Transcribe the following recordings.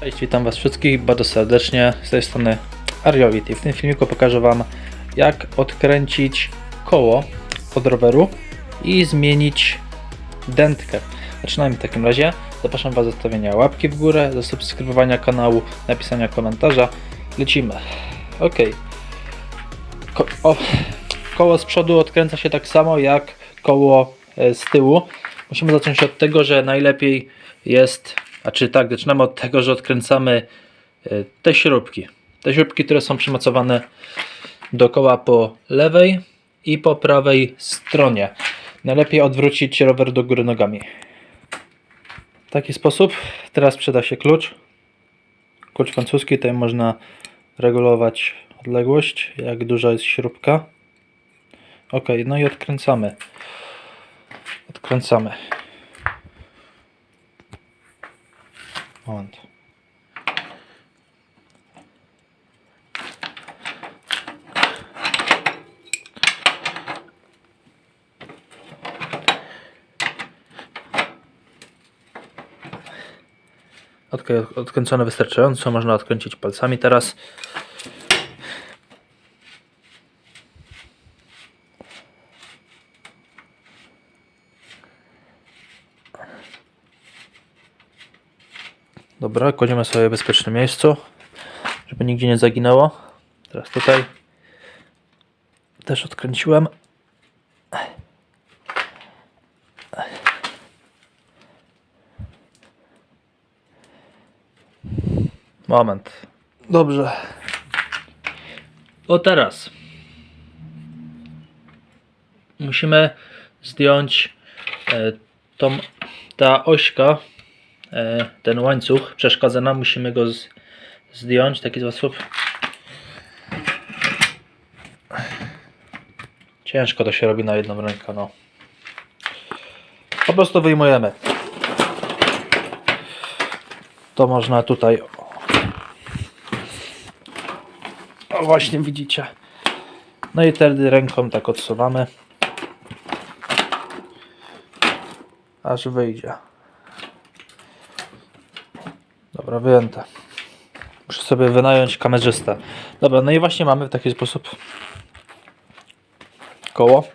Cześć, witam Was wszystkich bardzo serdecznie. Z tej strony Ariowit i w tym filmiku pokażę Wam jak odkręcić koło od roweru i zmienić dętkę. Zaczynamy w takim razie. Zapraszam Was do zostawienia łapki w górę, do subskrybowania kanału, napisania komentarza. Lecimy. Ok. Ko o, koło z przodu odkręca się tak samo jak koło e, z tyłu. Musimy zacząć od tego, że najlepiej jest, a czy tak, zaczynamy od tego, że odkręcamy e, te śrubki. Te śrubki, które są przymocowane do koła po lewej i po prawej stronie. Najlepiej odwrócić rower do góry nogami. W taki sposób. Teraz przyda się klucz. Klucz francuski, tutaj można regulować odległość, jak duża jest śrubka. Ok, no i odkręcamy. Odkręcamy. Moment. Odkręcone wystarczająco, można odkręcić palcami teraz. Dobra, kładziemy sobie w bezpiecznym miejscu, żeby nigdzie nie zaginęło. Teraz tutaj też odkręciłem. Moment. Dobrze. O teraz. Musimy zdjąć e, tą, ta ośka, ten łańcuch przeszkadza nam, musimy go zdjąć w taki sposób. Ciężko to się robi na jedną rękę, no. Po prostu wyjmujemy. To można tutaj. O właśnie widzicie. No i wtedy ręką tak odsuwamy. Aż wyjdzie. Dobra, wyjęte. Muszę sobie wynająć kamerzystę. Dobra, no i właśnie mamy w taki sposób koło.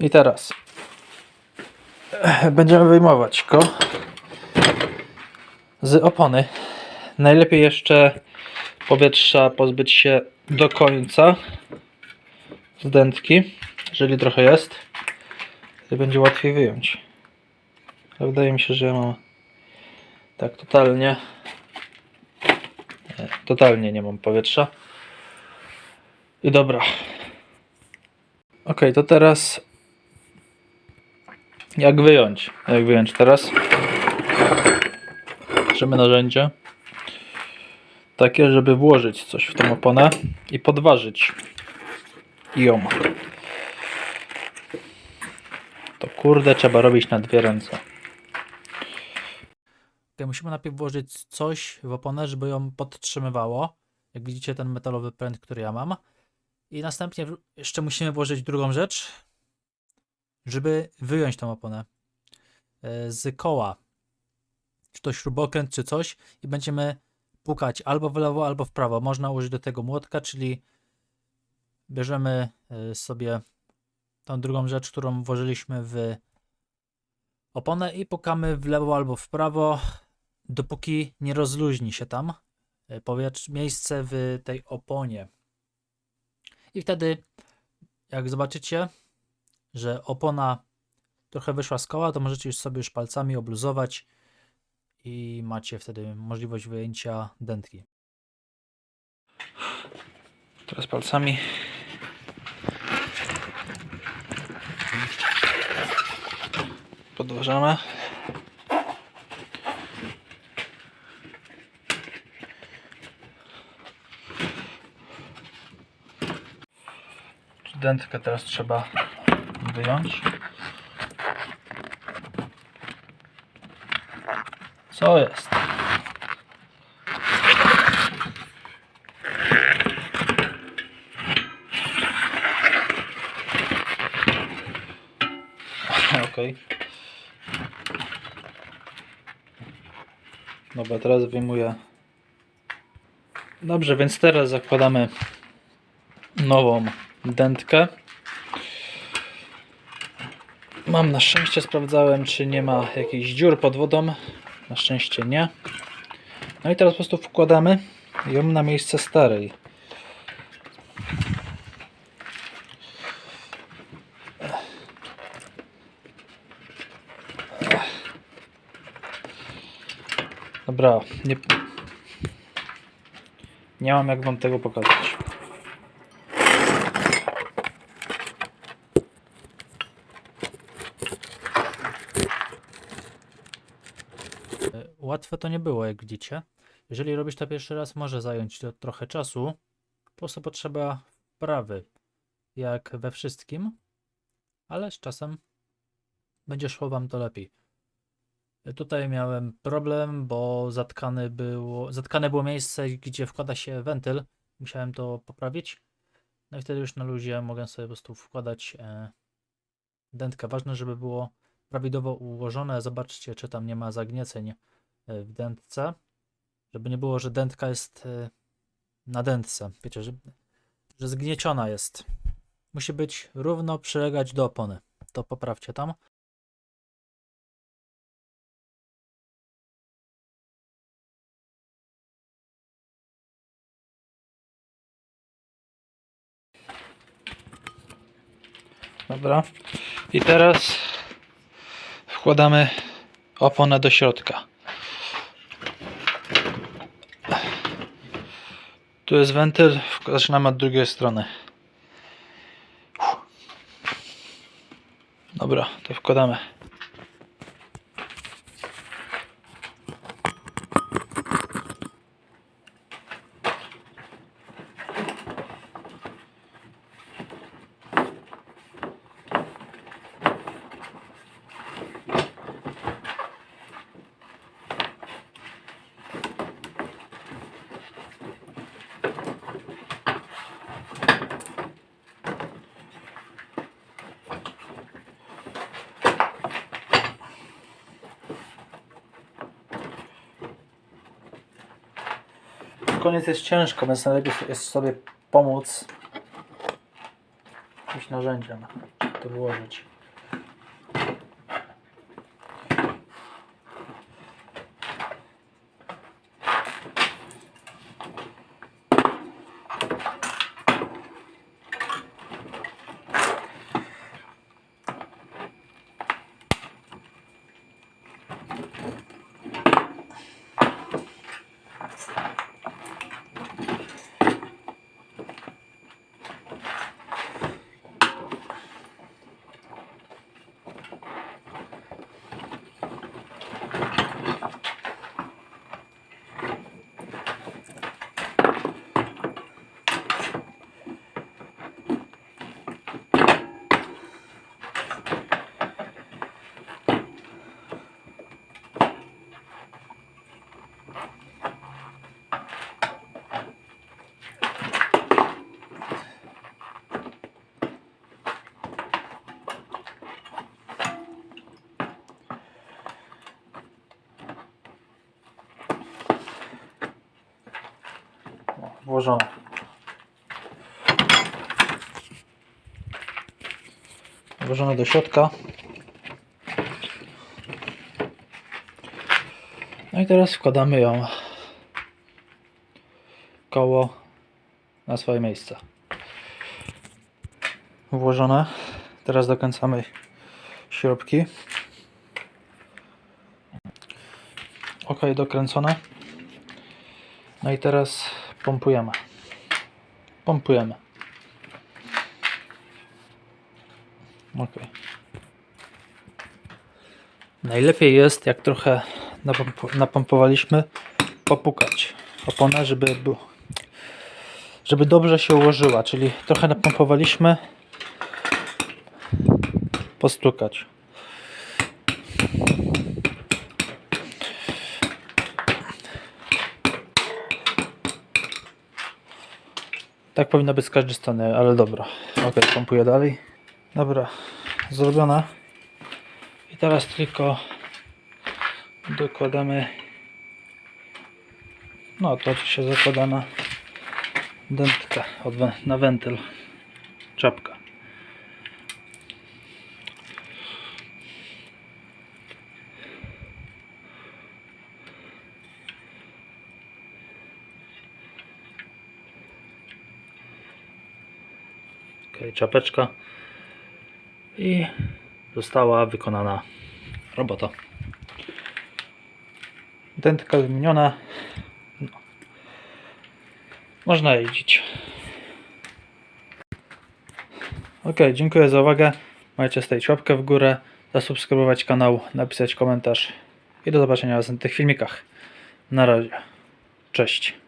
I teraz będziemy wyjmować go z opony. Najlepiej jeszcze powietrza pozbyć się do końca z dętki, jeżeli trochę jest. Będzie łatwiej wyjąć. Ale wydaje mi się, że ja mam tak totalnie nie, totalnie nie mam powietrza. I dobra. Ok, to teraz jak wyjąć? Jak wyjąć teraz? Bierzemy narzędzie takie, żeby włożyć coś w tą oponę i podważyć ją. To kurde trzeba robić na dwie ręce. Okay, musimy najpierw włożyć coś w oponę, żeby ją podtrzymywało. Jak widzicie ten metalowy pręt, który ja mam. I następnie jeszcze musimy włożyć drugą rzecz, żeby wyjąć tą oponę e, z koła. Czy to śrubokręt, czy coś. I będziemy pukać albo w lewo, albo w prawo. Można użyć do tego młotka, czyli bierzemy e, sobie tą drugą rzecz, którą włożyliśmy w oponę i pukamy w lewo albo w prawo, dopóki nie rozluźni się tam e, powietrz, miejsce w tej oponie. I wtedy, jak zobaczycie, że opona trochę wyszła z koła, to możecie już sobie już palcami obluzować i macie wtedy możliwość wyjęcia dętki. Teraz palcami. Podważamy. Dętkę teraz trzeba wyjąć. Co jest? Okej. Dobra, teraz wyjmuję. Dobrze, więc teraz zakładamy nową dętkę. Mam na szczęście sprawdzałem, czy nie ma jakichś dziur pod wodą. Na szczęście nie. No i teraz po prostu wkładamy ją na miejsce starej. Dobra, nie, nie mam jak wam tego pokazać. Łatwe to nie było, jak widzicie. Jeżeli robisz to pierwszy raz, może zająć to trochę czasu. Po prostu potrzeba wprawy, jak we wszystkim, ale z czasem będzie szło wam to lepiej. Tutaj miałem problem, bo zatkane było, zatkane było miejsce, gdzie wkłada się wentyl. Musiałem to poprawić. No i wtedy już na luzie mogę sobie po prostu wkładać e, dętkę. Ważne, żeby było prawidłowo ułożone. Zobaczcie, czy tam nie ma zagnieceń e, w dętce. Żeby nie było, że dętka jest e, na dętce. Wiecie, że, że zgnieciona jest. Musi być równo przylegać do opony. To poprawcie tam. Dobra. I teraz wkładamy oponę do środka. Tu jest wentyl, zaczynamy od drugiej strony. Dobra, to wkładamy. Koniec jest ciężko, więc najlepiej jest sobie pomóc jakimś narzędziem, to wyłożyć. Włożone. Włożone do środka. No i teraz wkładamy ją koło na swoje miejsce. Włożone. Teraz dokręcamy śrubki. Ok, dokręcone. No i teraz pompujemy. Pompujemy. Ok. Najlepiej jest, jak trochę napomp- napompowaliśmy, popukać oponę, żeby, żeby dobrze się ułożyła. Czyli trochę napompowaliśmy, postukać. Tak powinno być z każdej strony, ale dobra. Ok, pompuję dalej. Dobra, zrobione. I teraz tylko dokładamy No to się zakłada na dętkę, na wentyl. Czapka. Ok, czapeczka. I została wykonana robota. Dętka wymieniona. No. Można jeździć. Ok, dziękuję za uwagę. Możecie stawić łapkę w górę, zasubskrybować kanał, napisać komentarz i do zobaczenia w następnych filmikach. Na razie. Cześć.